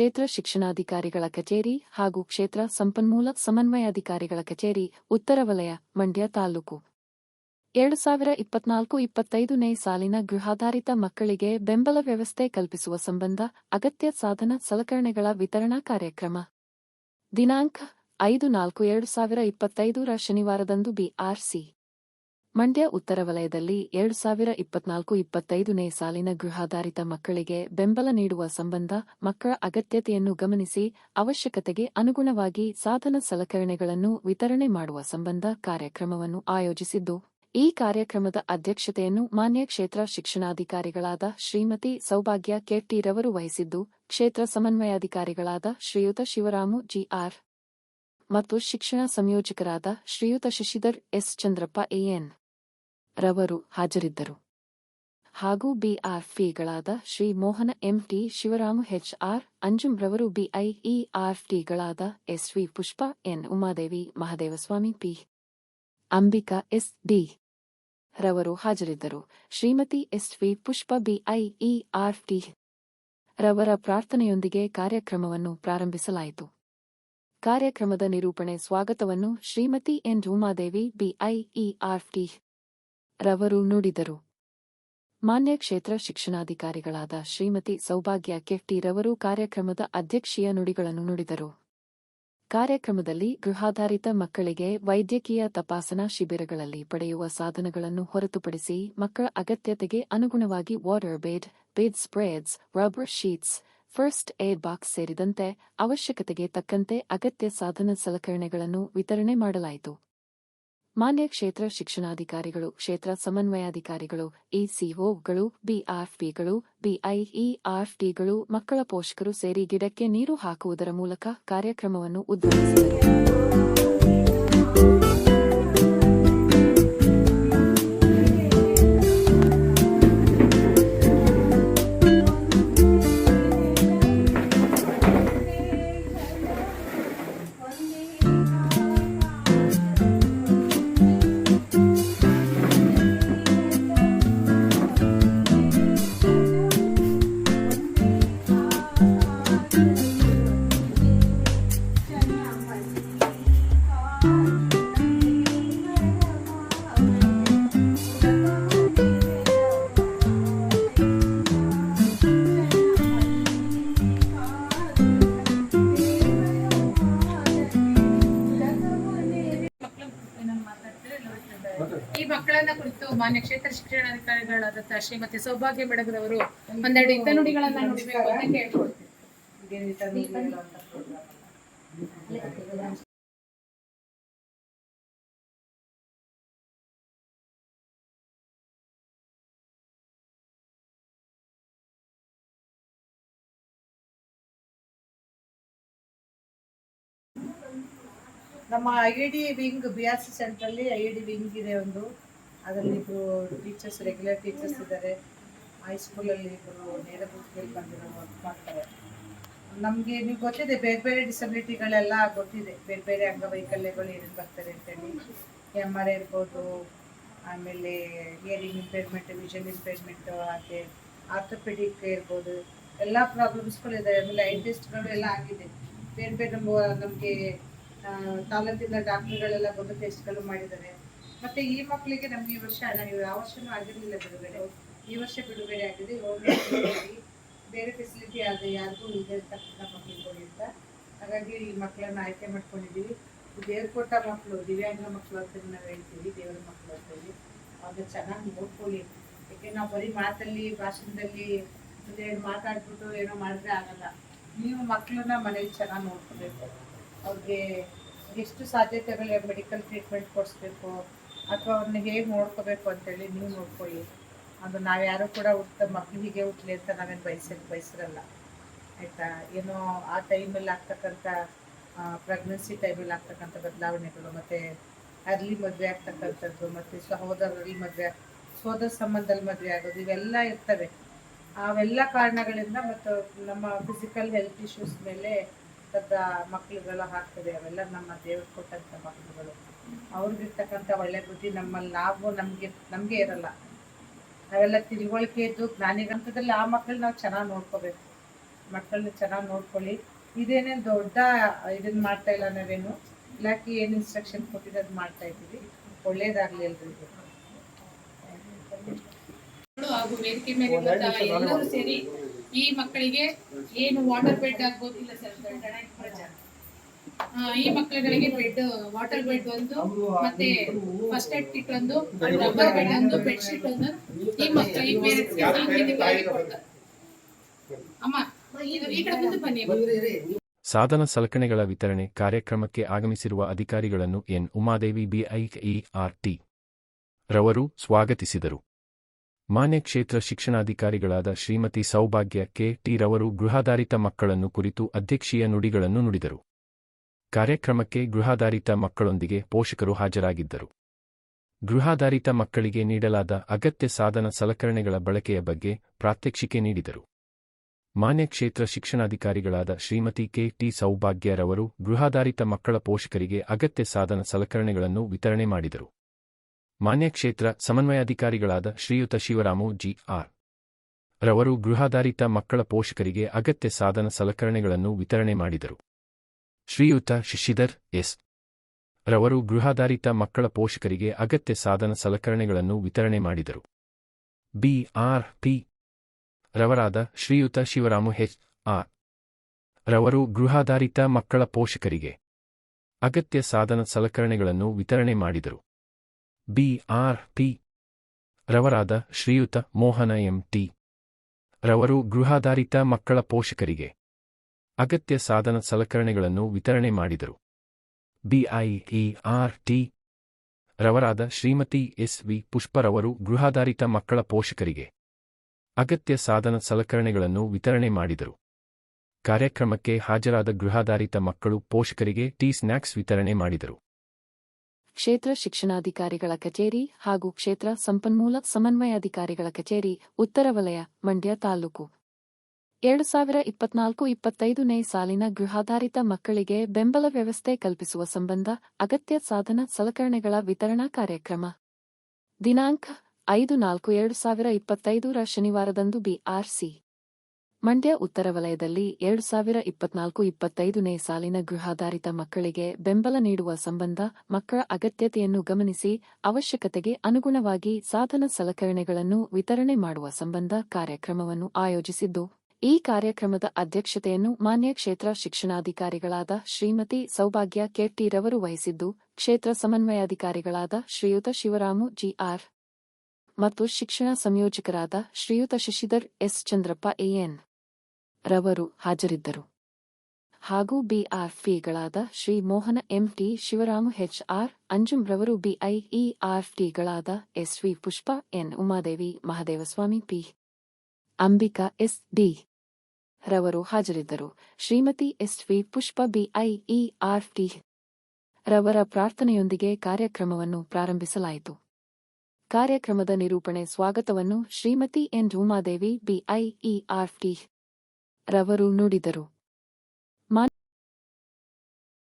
ಕ್ಷೇತ್ರ ಶಿಕ್ಷಣಾಧಿಕಾರಿಗಳ ಕಚೇರಿ ಹಾಗೂ ಕ್ಷೇತ್ರ ಸಂಪನ್ಮೂಲ ಸಮನ್ವಯಾಧಿಕಾರಿಗಳ ಕಚೇರಿ, ಉತ್ತರ ವಲಯ, ಮಂಡ್ಯ ತಾಲೂಕು. ಎರಡು ಸಾವಿರ ಇಪ್ಪತ್ನಾಲ್ಕು ಇಪ್ಪತ್ತೈದನೇ ಸಾಲಿನ ಗೃಹಾಧಾರಿತ ಮಕ್ಕಳಿಗೆ ಬೆಂಬಲ ವ್ಯವಸ್ಥೆ ಕಲ್ಪಿಸುವ ಸಂಬಂಧ ಅಗತ್ಯ ಸಾಧನ ಸಲಕರಣೆಗಳ ವಿತರಣಾ ಕಾರ್ಯಕ್ರಮ. ದಿನಾಂಕ ಐದು ನಾಲ್ಕು ಎರಡು ಸಾವಿರ ಇಪ್ಪತ್ತೈದರ ಶನಿವಾರದಂದು ಬಿಆರ್ಸಿ. ಮಂಡ್ಯ ಉತ್ತರ ವಲಯದಲ್ಲಿ ಎರಡು ಸಾವಿರ ಇಪ್ಪತ್ನಾಲ್ಕು ಇಪ್ಪತ್ತೈದನೇ ಸಾಲಿನ ಗೃಹಾಧಾರಿತ ಮಕ್ಕಳಿಗೆ ಬೆಂಬಲ ನೀಡುವ ಸಂಬಂಧ ಮಕ್ಕಳ ಅಗತ್ಯತೆಯನ್ನು ಗಮನಿಸಿ ಅವಶ್ಯಕತೆಗೆ ಅನುಗುಣವಾಗಿ ಸಾಧನ ಸಲಕರಣೆಗಳನ್ನು ವಿತರಣೆ ಮಾಡುವ ಸಂಬಂಧ ಕಾರ್ಯಕ್ರಮವನ್ನು ಆಯೋಜಿಸಿದ್ದು, ಈ ಕಾರ್ಯಕ್ರಮದ ಅಧ್ಯಕ್ಷತೆಯನ್ನು ಮಾನ್ಯ ಕ್ಷೇತ್ರ ಶಿಕ್ಷಣಾಧಿಕಾರಿಗಳಾದ ಶ್ರೀಮತಿ ಸೌಭಾಗ್ಯ ಕೆಟ್ಟಿರವರು ವಹಿಸಿದ್ದು, ಕ್ಷೇತ್ರ ಸಮನ್ವಯಾಧಿಕಾರಿಗಳಾದ ಶ್ರೀಯುತ ಶಿವರಾಮು ಜಿಆರ್ ಮತ್ತು ಶಿಕ್ಷಣ ಸಂಯೋಜಕರಾದ ಶ್ರೀಯುತ ಶಶಿಧರ್ ಎಸ್ ಚಂದ್ರಪ್ಪ ಎಎನ್. ರವರು ಹಾಜರಿದ್ದರು. ಹಾಗೂ ಬಿಆರ್ಪಿಗಳಾದ ಶ್ರೀ ಮೋಹನ ಎಂಟಿ ಶಿವರಾಮು ಎಚ್ಆರ್ ಅಂಜುಂ ರವರು ಬಿಐಇಆರ್ಟಿಗಳಾದ SV Pushpa, N Umadevi, Mahadevaswamy, P Ambika, S D ರವರು ಹಾಜರಿದ್ದರು. ಶ್ರೀಮತಿ ಎಸ್ವಿ ಪುಷ್ಪ, ಬಿಐಇಆರ್ಟಿ ರವರ ಪ್ರಾರ್ಥನೆಯೊಂದಿಗೆ ಕಾರ್ಯಕ್ರಮವನ್ನು ಪ್ರಾರಂಭಿಸಲಾಯಿತು. ಕಾರ್ಯಕ್ರಮದ ನಿರೂಪಣೆ ಸ್ವಾಗತವನ್ನು ಶ್ರೀಮತಿ ಎನ್ ರೂಮಾದೇವಿ ಬಿಐಇಆರ್ಟಿ ರವರು ನುಡಿದರು. ಮಾನ್ಯ ಕ್ಷೇತ್ರ ಶಿಕ್ಷಣಾಧಿಕಾರಿಗಳಾದ ಶ್ರೀಮತಿ ಸೌಭಾಗ್ಯ ಕೆಟ್ಟಿರವರು ಕಾರ್ಯಕ್ರಮದ ಅಧ್ಯಕ್ಷೀಯ ನುಡಿಗಳನ್ನು ನುಡಿದರು. ಕಾರ್ಯಕ್ರಮದಲ್ಲಿ ಗೃಹಾಧಾರಿತ ಮಕ್ಕಳಿಗೆ ವೈದ್ಯಕೀಯ ತಪಾಸಣಾ ಶಿಬಿರಗಳಲ್ಲಿ ಪಡೆಯುವ ಸಾಧನಗಳನ್ನು ಹೊರತುಪಡಿಸಿ ಮಕ್ಕಳ ಅಗತ್ಯತೆಗೆ ಅನುಗುಣವಾಗಿ water bed bedspreads, rubber sheets, first aid box ಸೇರಿದಂತೆ ಅವಶ್ಯಕತೆಗೆ ತಕ್ಕಂತೆ ಅಗತ್ಯ ಸಾಧನ ಸಲಕರಣೆಗಳನ್ನು ವಿತರಣೆ ಮಾಡಲಾಯಿತು. ಮಾನ್ಯ ಕ್ಷೇತ್ರ ಶಿಕ್ಷಣಾಧಿಕಾರಿಗಳು, ಕ್ಷೇತ್ರ ಸಮನ್ವಯಾಧಿಕಾರಿಗಳು ಇಸಿಒಗಳು ಬಿಆರ್ಪಿಗಳು, ಬಿಐಇಆರ್ಟಿಗಳು, ಮಕ್ಕಳ ಪೋಷಕರು ಸೇರಿ ಗಿಡಕ್ಕೆ ನೀರು ಹಾಕುವುದರ ಮೂಲಕ ಕಾರ್ಯಕ್ರಮವನ್ನು ಉದ್ಘಾಟಿಸಿದರು. ಈ ಮಕ್ಕಳನ್ನ ಕುರಿತು ಮಾನ್ಯ ಕ್ಷೇತ್ರ ಶಿಕ್ಷಣಾಧಿಕಾರಿಗಳಾದಂತಹ ಶ್ರೀಮತಿ ಸೌಭಾಗ್ಯ ಬೆಡಗದವರು ಒಂದೆರಡು ಹಿತನುಡಿಗಳನ್ನ ನುಡಿಬೇಕು ಅಂತ ಕೇಳ್ಕೊಳ್ತೀನಿ. ನಮ್ಮ I D wing B R C ಸೆಂಟ್ರಲ್ಲಿ ಐ ಡಿ ವಿಂಗ್ ಇದೆ ಒಂದು. ಅದರಲ್ಲಿ ಇಬ್ಬರು ಟೀಚರ್ಸ್ ರೆಗ್ಯುಲರ್ ಟೀಚರ್ಸ್ ಇದ್ದಾರೆ ಹೈಸ್ಕೂಲಲ್ಲಿ ಇಬ್ಬರು ನೇರ ಬಂದಿರೋ ವರ್ಕ್ ಮಾಡ್ತಾರೆ. ನಮಗೆ ನೀವು ಗೊತ್ತಿದೆ, ಬೇರೆ ಬೇರೆ ಡಿಸಬಿಲಿಟಿಗಳೆಲ್ಲ ಗೊತ್ತಿದೆ. ಬೇರೆ ಬೇರೆ ಅಂಗವೈಕಲ್ಯಗಳು ಏನೇನು ಬರ್ತಾರೆ ಅಂತೇಳಿ. ಎಂ ಆರ್ ಇರ್ಬೋದು, ಆಮೇಲೆ ಇಯರಿಂಗ್ ಇಂಪೇರ್ಮೆಂಟ್ ವಿಷನ್ ಇಂಪೇರ್ಮೆಂಟ್ ಹಾಗೆ ಆರ್ಥೋಪೆಡಿಕ್ ಇರ್ಬೋದು. ಎಲ್ಲ ಪ್ರಾಬ್ಲಮ್ಸ್ಗಳಿದೆ ಆಮೇಲೆ ಐ ಟೆಸ್ಟ್ಗಳು ಎಲ್ಲ ಆಗಿದೆ. ಬೇರೆ ಬೇರೆ ನಮಗೆ ತಾಲೂಕಿನ ಡಾಕ್ಟರ್ಗಳೆಲ್ಲ ಬಂದು ಟೆಸ್ಟ್ಗಳು ಮಾಡಿದ್ದಾರೆ. ಮತ್ತೆ ಈ ಮಕ್ಕಳಿಗೆ ನಮ್ಗೆ ಈ ವರ್ಷ ನಾವು ಯಾವ ವರ್ಷನೂ ಆಗಿರಲಿಲ್ಲ ಬಿಡುಗಡೆ. ಈ ವರ್ಷ ಬಿಡುಗಡೆ ಆಗಿದೆ. ಬೇರೆ ಫೆಸಿಲಿಟಿ ಆದ್ರೆ ಯಾರಿಗೂ ಇಲ್ಲದೆ ಇರ್ತಕ್ಕಂಥ ಮಕ್ಕಳುಗಳು ಅಂತ ಹಾಗಾಗಿ ಈ ಮಕ್ಕಳನ್ನ ಆಯ್ಕೆ ಮಾಡ್ಕೊಂಡಿದ್ದೀವಿ ದೇವ್ರ ಕೊಟ್ಟ ಮಕ್ಕಳು ದಿವ್ಯಾಂಗ ಮಕ್ಕಳು ಅಂತ ನಾವು ಹೇಳ್ತೀವಿ, ದೇವರ ಮಕ್ಕಳು ಅಂತೇಳಿ. ಅವ್ರನ್ನ ಚೆನ್ನಾಗಿ ನೋಡ್ಕೊಳ್ಳಿ. ಯಾಕೆ ನಾವು ಬರೀ ಮಾತಲ್ಲಿ, ಭಾಷಣದಲ್ಲಿ ಮಾತಾಡ್ಬಿಟ್ಟು ಏನೋ ಮಾಡಿದ್ರೆ ಆಗಲ್ಲ. ನೀವು ಮಕ್ಕಳನ್ನ ಮನೇಲಿ ಚೆನ್ನಾಗಿ ನೋಡ್ಕೋಬೇಕು. ಅವ್ರಿಗೆ ಎಷ್ಟು ಸಾಧ್ಯತೆಗಳು ಮೆಡಿಕಲ್ ಟ್ರೀಟ್ಮೆಂಟ್ ಕೊಡಿಸ್ಬೇಕು, ಅಥವಾ ಅವ್ರನ್ನ ಹೇಗೆ ನೋಡ್ಕೋಬೇಕು ಅಂತೇಳಿ ನೀವು ನೋಡ್ಕೊಳ್ಳಿ. ಅದು ನಾವು ಯಾರು ಕೂಡ ಹುಟ್ಟ ಮಕ್ಳು ಹೀಗೆ ಹುಟ್ಟಲಿ ಅಂತ ನಾವೇನು ಬಯಸ ಬಯಸಿರಲ್ಲ. ಆಯಿತಾ? ಏನೋ ಆ ಟೈಮಲ್ಲಿ ಆಗ್ತಕ್ಕಂಥ ಪ್ರೆಗ್ನೆನ್ಸಿ ಟೈಮಲ್ಲಿ ಆಗ್ತಕ್ಕಂಥ ಬದಲಾವಣೆಗಳು ಮತ್ತು ಅರ್ಲಿ ಮದುವೆ ಆಗ್ತಕ್ಕಂಥದ್ದು, ಮತ್ತು ಸಹೋದರರಲ್ಲಿ ಮದುವೆ ಸೋದರ ಸಂಬಂಧದಲ್ಲಿ ಮದುವೆ ಆಗೋದು, ಇವೆಲ್ಲ ಇರ್ತವೆ. ಅವೆಲ್ಲ ಕಾರಣಗಳಿಂದ ಮತ್ತು ನಮ್ಮ ಫಿಸಿಕಲ್ ಹೆಲ್ತ್ ಇಶ್ಯೂಸ್ ಮೇಲೆ ದೊಡ್ಡ ಮಕ್ಕಳುಗಳು ಹಾಕ್ತದೆ ಅವೆಲ್ಲ ನಮ್ಮ ದೇವ್ರು ಕೊಟ್ಟಂಥ ಮಕ್ಕಳುಗಳು. ಅವ್ರಿಗಿರ್ತಕ್ಕಂಥ ಒಳ್ಳೆ ಬುದ್ಧಿ ನಮ್ಮ ಲಾಭ ನಮಗೆ ನಮಗೆ ಇರಲ್ಲ. ನಾವೆಲ್ಲ ತಿಳುವಳಿಕೆ ಇದ್ದು ಜ್ಞಾನಿಗಂತದಲ್ಲಿ ಆ ಮಕ್ಕಳು ನಾವು ಚೆನ್ನಾಗಿ ನೋಡ್ಕೋಬೇಕು. ಮಕ್ಕಳನ್ನ ಚೆನ್ನಾಗಿ ನೋಡ್ಕೊಳ್ಳಿ. ಇದೇನೇನು ದೊಡ್ಡ ಇದನ್ನ ಮಾಡ್ತಾ ಇಲ್ಲ ನಾವೇನು? ಇಲಾಖೆ ಏನು ಇನ್ಸ್ಟ್ರಕ್ಷನ್ ಕೊಟ್ಟಿದ್ದು ಅದು ಮಾಡ್ತಾ ಇದ್ದೀವಿ. ಒಳ್ಳೇದಾಗ್ಲಿ ಎಲ್ರಿಗೂ. ಹಾಗೂ ವೇದಿಕೆ ಮೇಲೆ ಎಲ್ಲರೂ ಸೇರಿ ಈ ಮಕ್ಕಳಿಗೆ ಏನು ವಾಟರ್ ಬೆಡ್ ಆಗ್ಬೋದು, ಇಲ್ಲ ಸರ್ ಈ ಮಕ್ಕಳುಗಳಿಗೆ ಬೆಡ್ ವಾಟರ್ ಬೆಡ್ ಒಂದು, ಮತ್ತೆ ಫಸ್ಟ್ ಏಡ್ ಕಿಟ್ ಒಂದು ರಬ್ಬರ್ ಬೆಡ್ ಒಂದು ಬೆಡ್ ಶೀಟ್ ಒಂದು. ಈ ಮಕ್ಕಳಿಗೆ ಅಮ್ಮ ಸಾಧನ ಸಲಕರಣೆಗಳ ವಿತರಣೆ ಕಾರ್ಯಕ್ರಮಕ್ಕೆ ಆಗಮಿಸಿರುವ ಅಧಿಕಾರಿಗಳನ್ನು ಎನ್. ಉಮಾದೇವಿ ಬಿಐಇಆರ್ಟಿ ರವರು ಸ್ವಾಗತಿಸಿದರು. ಮಾನ್ಯ ಕ್ಷೇತ್ರ ಶಿಕ್ಷಣಾಧಿಕಾರಿಗಳಾದ ಶ್ರೀಮತಿ ಸೌಭಾಗ್ಯ ಕೆ. ಟಿ. ರವರು ಗೃಹಾಧಾರಿತ ಮಕ್ಕಳನ್ನು ಕುರಿತು ಅಧ್ಯಕ್ಷೀಯ ನುಡಿಗಳನ್ನು ನುಡಿದರು. ಕಾರ್ಯಕ್ರಮಕ್ಕೆ ಗೃಹಾಧಾರಿತ ಮಕ್ಕಳೊಂದಿಗೆ ಪೋಷಕರು ಹಾಜರಾಗಿದ್ದರು. ಗೃಹಾಧಾರಿತ ಮಕ್ಕಳಿಗೆ ನೀಡಲಾದ ಅಗತ್ಯ ಸಾಧನ ಸಲಕರಣೆಗಳ ಬಳಕೆಯ ಬಗ್ಗೆ ಪ್ರಾತ್ಯಕ್ಷಿಕೆ ನೀಡಿದರು. ಮಾನ್ಯ ಕ್ಷೇತ್ರ ಶಿಕ್ಷಣಾಧಿಕಾರಿಗಳಾದ ಶ್ರೀಮತಿ ಕೆ. ಟಿ. ಸೌಭಾಗ್ಯರವರು ಗೃಹಾಧಾರಿತ ಮಕ್ಕಳ ಪೋಷಕರಿಗೆ ಅಗತ್ಯ ಸಾಧನ ಸಲಕರಣೆಗಳನ್ನು ವಿತರಣೆ ಮಾಡಿದರು. ಮಾನ್ಯ ಕ್ಷೇತ್ರ ಸಮನ್ವಯಾಧಿಕಾರಿಗಳಾದ ಶ್ರೀಯುತ ಶಿವರಾಮು ಜಿ ಆರ್. ರವರು ಗೃಹಾಧಾರಿತ ಮಕ್ಕಳ ಪೋಷಕರಿಗೆ ಅಗತ್ಯ ಸಾಧನ ಸಲಕರಣೆಗಳನ್ನು ವಿತರಣೆ ಮಾಡಿದರು. ಶ್ರೀಯುತ ಶಶಿಧರ್ ಎಸ್. ರವರು ಗೃಹಾಧಾರಿತ ಮಕ್ಕಳ ಪೋಷಕರಿಗೆ ಅಗತ್ಯ ಸಾಧನ ಸಲಕರಣೆಗಳನ್ನು ವಿತರಣೆ ಮಾಡಿದರು. ಬಿ ಆರ್ ಪಿ ರವರಾದ ಶ್ರೀಯುತ ಶಿವರಾಮು ಹೆಚ್ ಆರ್. ರವರು ಗೃಹಾಧಾರಿತ ಮಕ್ಕಳ ಪೋಷಕರಿಗೆ ಅಗತ್ಯ ಸಾಧನ ಸಲಕರಣೆಗಳನ್ನು ವಿತರಣೆ ಮಾಡಿದರು. ಬಿ ಆರ್ ಪಿ ರವರಾದ ಶ್ರೀಯುತ ಮೋಹನ ಎಂ ಟಿ. ರವರು ಗೃಹಾಧಾರಿತ ಮಕ್ಕಳ ಪೋಷಕರಿಗೆ ಅಗತ್ಯ ಸಾಧನ ಸಲಕರಣೆಗಳನ್ನು ವಿತರಣೆ ಮಾಡಿದರು. ಬಿಐಇಆರ್ ಟಿ ರವರಾದ ಶ್ರೀಮತಿ ಎಸ್ ವಿ ಪುಷ್ಪರವರು ಗೃಹಾಧಾರಿತ ಮಕ್ಕಳ ಪೋಷಕರಿಗೆ ಅಗತ್ಯ ಸಾಧನ ಸಲಕರಣೆಗಳನ್ನು ವಿತರಣೆ ಮಾಡಿದರು. ಕಾರ್ಯಕ್ರಮಕ್ಕೆ ಹಾಜರಾದ ಗೃಹಾಧಾರಿತ ಮಕ್ಕಳು ಪೋಷಕರಿಗೆ ಟೀ ಸ್ನ್ಯಾಕ್ಸ್ ವಿತರಣೆ ಮಾಡಿದರು. ಕ್ಷೇತ್ರ ಶಿಕ್ಷಣಾಧಿಕಾರಿಗಳ ಕಚೇರಿ ಹಾಗೂ ಕ್ಷೇತ್ರ ಸಂಪನ್ಮೂಲ ಸಮನ್ವಯಾಧಿಕಾರಿಗಳ ಕಚೇರಿ, ಉತ್ತರ ವಲಯ, ಮಂಡ್ಯ ತಾಲೂಕು. ಎರಡು ಸಾವಿರ ಇಪ್ಪತ್ನಾಲ್ಕು ಇಪ್ಪತ್ತೈದನೇ ಸಾಲಿನ ಗೃಹಾಧಾರಿತ ಮಕ್ಕಳಿಗೆ ಬೆಂಬಲ ವ್ಯವಸ್ಥೆ ಕಲ್ಪಿಸುವ ಸಂಬಂಧ ಅಗತ್ಯ ಸಾಧನ ಸಲಕರಣೆಗಳ ವಿತರಣಾ ಕಾರ್ಯಕ್ರಮ. ದಿನಾಂಕ ಐದು ನಾಲ್ಕು ಎರಡು ಸಾವಿರ ಇಪ್ಪತ್ತೈದರ ಶನಿವಾರದಂದು ಬಿಆರ್ಸಿ. ಮಂಡ್ಯ ಉತ್ತರ ವಲಯದಲ್ಲಿ ಎರಡು ಸಾವಿರ ಇಪ್ಪತ್ನಾಲ್ಕು ಇಪ್ಪತ್ತೈದನೇ ಸಾಲಿನ ಗೃಹಾಧಾರಿತ ಮಕ್ಕಳಿಗೆ ಬೆಂಬಲ ನೀಡುವ ಸಂಬಂಧ ಮಕ್ಕಳ ಅಗತ್ಯತೆಯನ್ನು ಗಮನಿಸಿ ಅವಶ್ಯಕತೆಗೆ ಅನುಗುಣವಾಗಿ ಸಾಧನ ಸಲಕರಣೆಗಳನ್ನು ವಿತರಣೆ ಮಾಡುವ ಸಂಬಂಧ ಕಾರ್ಯಕ್ರಮವನ್ನು ಆಯೋಜಿಸಿದ್ದು, ಈ ಕಾರ್ಯಕ್ರಮದ ಅಧ್ಯಕ್ಷತೆಯನ್ನು ಮಾನ್ಯ ಕ್ಷೇತ್ರ ಶಿಕ್ಷಣಾಧಿಕಾರಿಗಳಾದ ಶ್ರೀಮತಿ ಸೌಭಾಗ್ಯ ಕೆಟಿರವರು ವಹಿಸಿದ್ದು, ಕ್ಷೇತ್ರ ಸಮನ್ವಯಾಧಿಕಾರಿಗಳಾದ ಶ್ರೀಯುತ ಶಿವರಾಮು ಜಿಆರ್ ಮತ್ತು ಶಿಕ್ಷಣ ಸಂಯೋಜಕರಾದ ಶ್ರೀಯುತ ಶಶಿಧರ್ ಎಸ್ ಚಂದ್ರಪ್ಪ ಎಎನ್. ರವರು ಹಾಜರಿದ್ದರು. ಹಾಗೂ ಬಿಆರ್ಫಿಗಳಾದ ಶ್ರೀ ಮೋಹನ ಎಂಟಿ ಶಿವರಾಮು ಆರ್ ಅಂಜುಂ ರವರು ಬಿಐಇಆರ್ಟಿಗಳಾದ SV Pushpa, N Umadevi, Mahadevaswamy, P Ambika, S D ರವರು ಹಾಜರಿದ್ದರು. ಶ್ರೀಮತಿ ಎಸ್ವಿ ಪುಷ್ಪ, ಬಿಐಇಆರ್ಟಿ ರವರ ಪ್ರಾರ್ಥನೆಯೊಂದಿಗೆ ಕಾರ್ಯಕ್ರಮವನ್ನು ಪ್ರಾರಂಭಿಸಲಾಯಿತು. ಕಾರ್ಯಕ್ರಮದ ನಿರೂಪಣೆ ಸ್ವಾಗತವನ್ನು ಶ್ರೀಮತಿ ಎನ್ ರೂಮಾದೇವಿ ಬಿಐಇಆರ್ಟಿ ರವರು ನುಡಿದರು.